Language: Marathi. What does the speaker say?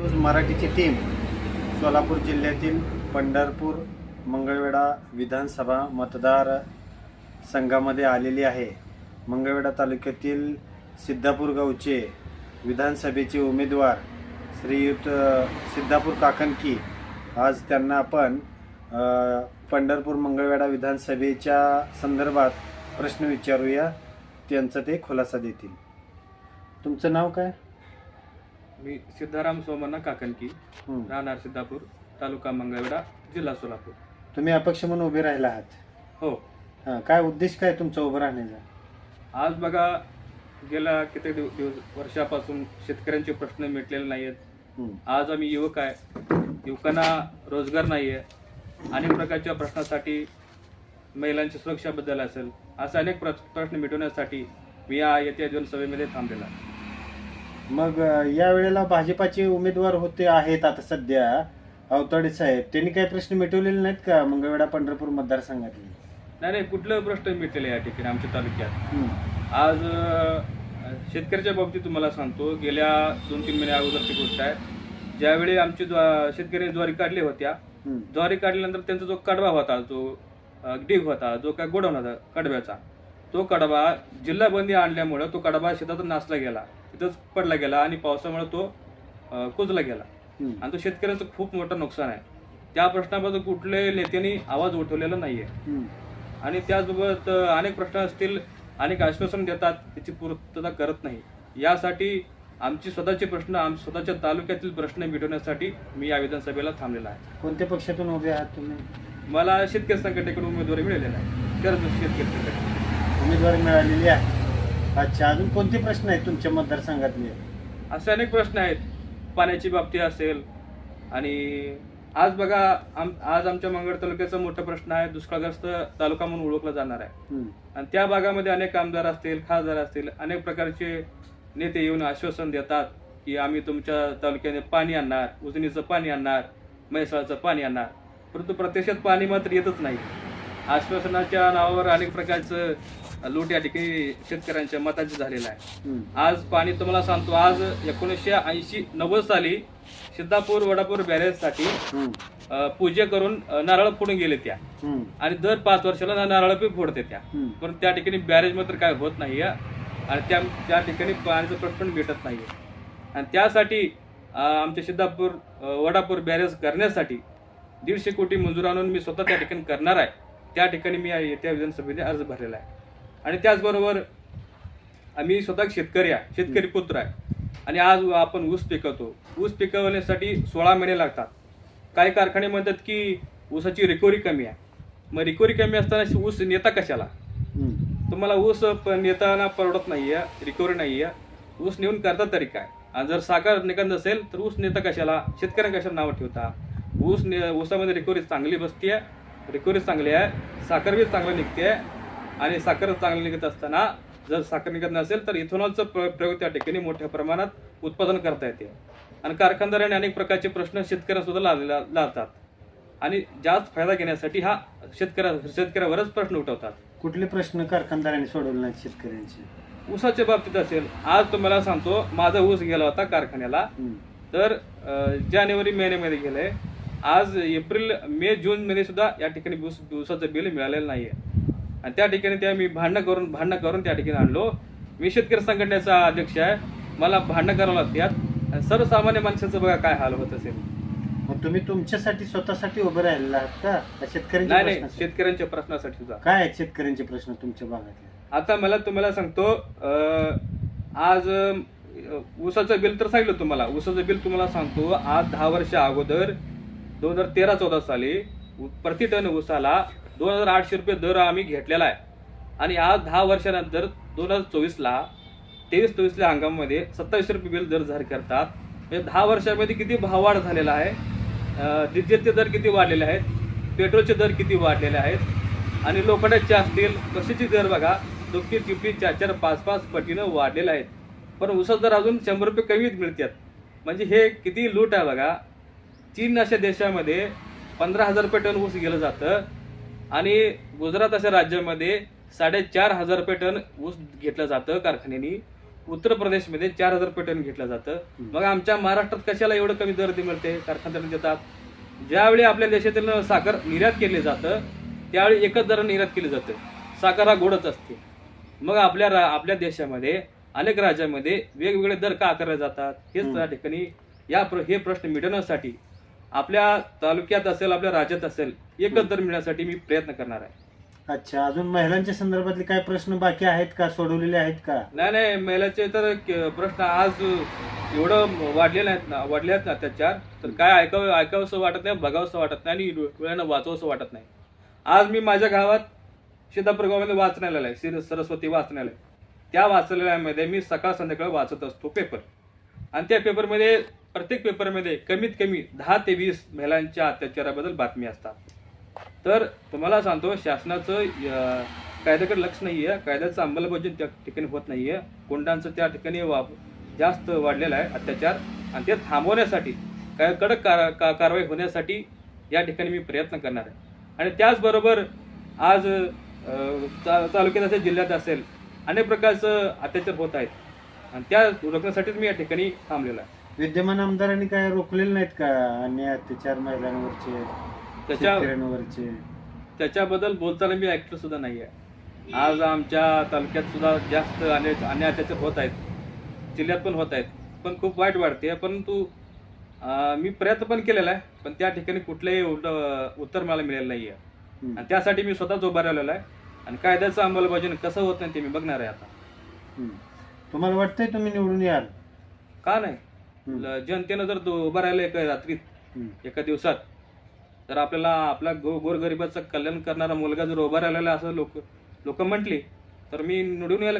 न्यूज मराठीची टीम सोलापूर जिल्ह्यातील पंढरपूर मंगळवेढा विधानसभा मतदार संघामध्ये आलेली आहे. मंगळवेढा तालुक्यातील सिद्धापूर गावचे विधानसभेचे उमेदवार श्रीयुत सिद्धापूर काकणकी आज त्यांना आपण पंढरपूर मंगळवेढा विधानसभेच्या संदर्भात प्रश्न विचारूया. त्यांचा ते खुलासा देतील. तुमचं नाव काय? मी सिद्धाराम सोमण्णा काकणकी. राहणार सिद्धापूर तालुका मंगळवेढा जिल्हा सोलापूर. तुम्ही अपक्ष म्हणून उभे राहिला आहात. हो. हा, काय उद्देश काय तुमचा उभं राहण्याचा? आज बघा गेल्या कित्येक दिव दिवस वर्षापासून शेतकऱ्यांचे प्रश्न मिटलेले नाही आहेत आज आम्ही युवक आहे. युवकांना रोजगार नाही आहे अनेक प्रकारच्या प्रश्नासाठी महिलांच्या सुरक्षाबद्दल असेल असे अनेक प्र प्रश्न मिटवण्यासाठी मी या येत्या सभेमध्ये थांबलेला आहे. मग या वेळेला भाजपाचे उमेदवार होते आहेत आता सध्या. अवताडे साहेब त्यांनी काही प्रश्न मिटवलेले नाहीत का मंगळवेढा पंढरपूर मतदारसंघातले? नाही नाही कुठलं प्रश्न मिटलेले या ठिकाणी आमच्या तालुक्यात? आज शेतकऱ्याच्या बाबतीत तुम्हाला सांगतो गेल्या दोन तीन महिन्या अगोदरची गोष्ट आहे. ज्यावेळी आमची शेतकरी ज्वारी काढली होत्या ज्वारी काढल्यानंतर त्यांचा जो कडवा होता जो डीग होता जो काय गोडाऊन होता कडव्याचा तो कडवा जिल्हाबंदी आणल्यामुळं तो कडवा शेतातून नासला गेला. तिथंच पडला गेला आणि पावसामुळे तो अ, कुजला गेला. आणि तो शेतकऱ्याचं खूप मोठं नुकसान आहे. त्या प्रश्नाबद्दल कुठल्याही नेत्यांनी आवाज उठवलेला नाहीये. आणि त्याचबरोबर अनेक प्रश्न असतील अनेक आश्वासन देतात त्याची पूर्तता करत नाही. यासाठी आमचे स्वतःचे प्रश्न आम स्वतःच्या तालुक्यातील प्रश्न मिटवण्यासाठी मी या विधानसभेला थांबलेला आहे. कोणत्या पक्षातून उभे आहात तुम्ही? मला शेतकरी संघटनेकडून उमेदवारी मिळालेला आहे. कर्ज शेतकरी संघटना उमेदवारी मिळालेली आहे. अच्छा अजून कोणते प्रश्न आहेत तुमच्या मतदारसंघातले? असे अनेक प्रश्न आहेत. पाण्याची बाबती असेल आणि आज बघा आम आज आमच्या मंगळ तालुक्याचा मोठा प्रश्न आहे दुष्काळग्रस्त तालुका म्हणून ओळखला जाणार आहे. आणि त्या भागामध्ये अनेक आमदार असतील खासदार असतील अनेक प्रकारचे नेते येऊन आश्वासन देतात की आम्ही तुमच्या तालुक्याने पाणी आणणार उजनीचं पाणी आणणार म्हैसाळचं पाणी आणणार. परंतु प्रत्यक्षात पाणी मात्र येतच नाही. आश्वासनाच्या नावावर अनेक प्रकारचं लूट या ठिकाणी शेतकऱ्यांच्या मताचं झालेलं आहे. आज पाणी तुम्हाला सांगतो आज एकोणीसशे ऐंशी नव्वद साली सिद्धापूर वडापूर बॅरेजसाठी पूजा करून नारळ फोडून गेले त्या. आणि दर पाच वर्षाला नारळ बी फोडते त्या. पण त्या ठिकाणी बॅरेज मात्र काय होत नाही आणि त्या त्या ठिकाणी पाण्याचा प्रश्न पण भेटत नाही. आणि त्यासाठी आमच्या सिद्धापूर वडापूर बॅरेज करण्यासाठी दीडशे कोटी मंजूर आणून मी स्वतः त्या ठिकाणी करणार आहे. त्या ठिकाणी मी येत्या विधानसभेने अर्ज भरलेला आहे. आणि त्याचबरोबर आम्ही स्वतः शेतकरी आहे शेतकरी पुत्र आहे. आणि आज आपण ऊस पिकवतो. ऊस पिकवण्यासाठी सोळा महिने लागतात. काही कारखाने म्हणतात की ऊसाची रिकव्हरी कमी आहे. मग रिकव्हरी कमी असताना ऊस नेता कशाला. तुम्हाला ऊस नेताना परवडत नाहीये रिकव्हरी नाहीये. ऊस नेऊन करता तरी काय? आणि जर साखर निघत नसेल तर ऊस नेता कशाला? शेतकऱ्यांना कशाला नावं ठेवता? ऊस ने ऊसामध्ये रिकव्हरी चांगली बसते रिकव्हरी चांगली आहे. साखर बी चांगलं निघते. आणि साखर चांगली निघत असताना जर साखर निघत नसेल तर इथेनॉलचं प्र- प्रयोग त्या ठिकाणी मोठ्या प्रमाणात उत्पादन करता येते. आणि कारखानदारांनी अनेक प्रकारचे प्रश्न शेतकऱ्यांना सुद्धा लावलेला लावतात. आणि जास्त फायदा घेण्यासाठी हा शेतकऱ्या शेतकऱ्यावरच प्रश्न उठवतात. कुठले प्रश्न कारखानदारांनी सोडवले नाहीत शेतकऱ्यांचे? ऊसाच्या बाबतीत असेल आज तुम्हाला सांगतो माझा ऊस गेला होता कारखान्याला. तर जानेवारी महिन्यामध्ये गेलंय आज एप्रिल मे जून मध्ये सुद्धा या ठिकाणी ऊसाचं बिल मिळालेलं नाहीये. आणि त्या ठिकाणी त्या मी भांडणं करून भांडणं करून त्या ठिकाणी आणलो. मी शेतकरी संघटनेचा अध्यक्ष आहे. मला भांडणं करावं लागतात आणि सर्वसामान्य माणसाचं बघा काय हाल होत असेल. मग तुम्ही तुमच्यासाठी स्वतःसाठी उभे राहिलेला आहात का? का शेतकऱ्यांच्या नाही नाही. प्रश्नासाठी? शेतकऱ्यांच्या प्रश्नासाठी सुद्धा. काय आहेत शेतकऱ्यांचे प्रश्न तुमच्या भागातले? आता मला तुम्हाला सांगतो अं, आज अं, ऊसाचं बिल तर सांगितलं तुम्हाला. ऊसाचं बिल तुम्हाला सांगतो. आज दहा वर्ष अगोदर दोन हजार तेरा चौदा साली प्रति टन ऊसाला दोन हजार आठशे रुपये दर आम्ही घेतलेला आहे. आणि आज दहा वर्षानंतर दोन हजार चोवीसला तेवीस चोवीसल्या हंगामामध्ये सत्तावीसशे रुपये बिल दर जाहीर करतात. म्हणजे दहा वर्षामध्ये किती भाववाढ झालेला आहे. डिझेलचे दर किती वाढलेले आहेत. पेट्रोलचे दर किती वाढलेले आहेत. आणि लोखंडाचे असतील कशाचे दर बघा दुपटी तिप्पटी चार चार पाच पाच पटीनं वाढलेले आहेत. पण ऊसात दर अजून शंभर रुपये कमीच मिळतात. म्हणजे हे किती लूट आहे बघा. चीन अशा देशामध्ये पंधरा हजार रुपये टन ऊस गेलं जातं. आणि गुजरात अशा राज्यामध्ये साडेचार हजार रुपये टन ऊस घेतलं जातं कारखान्यानी. उत्तर प्रदेशमध्ये चार हजार पेटर्न घेतलं जातं. मग आमच्या महाराष्ट्रात कशाला एवढं कमी दर दे- मिळते? कारखानदार देतात. ज्यावेळी आपल्या देशातील साखर निर्यात केले जातं त्यावेळी एकच दर निर्यात केली जातं. साखर हा गोडच असते. मग आपल्या रा- आपल्या देशामध्ये अनेक राज्यामध्ये वेगवेगळे दर का आकारले जातात? हेच त्या ठिकाणी या प्र- हे प्रश्न मिटवण्यासाठी आपल्या तालुक्यात असेल आपल्या राज्यात असेल एकच दर मिळण्यासाठी मी प्रयत्न करणार आहे. अच्छा अजून महिलांच्या संदर्भातले काय प्रश्न बाकी आहेत का? सोडवलेले आहेत का? नाही नाही महिलाचे तर क- प्रश्न आज एवढं वाढलेले आहेत ना वाढले आहेत ना अत्याचार तर काय ऐकावं ऐकावंसं वाटत नाही बघावंसं वाटत नाही आणि डोळ्यानं वाचवंसं वाटत नाही. आज मी माझ्या गावात सीतापूर गावामध्ये वाचनालय आहे श्री सरस्वती वाचनालय. त्या वाचनालयामध्ये मी सकाळ संध्याकाळ वाचत असतो पेपर. आणि त्या पेपरमध्ये प्रत्येक पेपरमध्ये कमीत कमी दहा ते वीस महिलांच्या अत्याचाराबद्दल बातमी असतात. तर तुम्हाला सांगतो शासनाचं कायद्याकडे लक्ष नाही आहे कायद्याचं अंमलबजावणी त्या ठिकाणी होत नाही आहे कोंडांचं त्या ठिकाणी वा जास्त वाढलेला आहे अत्याचार. आणि ते थांबवण्यासाठी काय कडक कार- का- कारवाई होण्यासाठी या ठिकाणी मी प्रयत्न करणार आहे. आणि त्याचबरोबर आज चा तालुक्यात असेल जिल्ह्यात असेल अनेक प्रकारचं अत्याचार होत आहेत. आणि त्या रोखण्यासाठीच मी या ठिकाणी थांबलेला आहे. विद्यमान आमदारांनी काय रोखलेले नाहीत का? अन्याय अत्याचार महिलांवरचे त्याच्या शेतकऱ्यांवरचे? त्याच्याबद्दल बोलताना मी ऐकलं सुद्धा नाही आहे आज आमच्या तालुक्यात सुद्धा जास्त अनेक अन्याय अत्याचार होत आहेत. जिल्ह्यात पण होत आहेत. पण खूप वाईट वाटते परंतु मी प्रयत्न पण केलेला आहे. पण त्या ठिकाणी कुठलंही उत्तर मला मिळालं नाही आहे. आणि त्यासाठी मी स्वतःच उभा राहिलेला आहे. आणि कायद्याचं अंमलबजावणी कसं होत नाही ते मी बघणार आहे आता. तुम्हाला वाटतंय तुम्ही निवडून याल? का नाही. ल- जनतेनं जर उभं राहिलं एका रात्रीत. एका दिवसात तर आपल्याला आपला गो गोरगरिबाचं कल्याण करणारा मुलगा जर उभा राहिलेला असं लोक लोक म्हटली तर मी निवडून यायला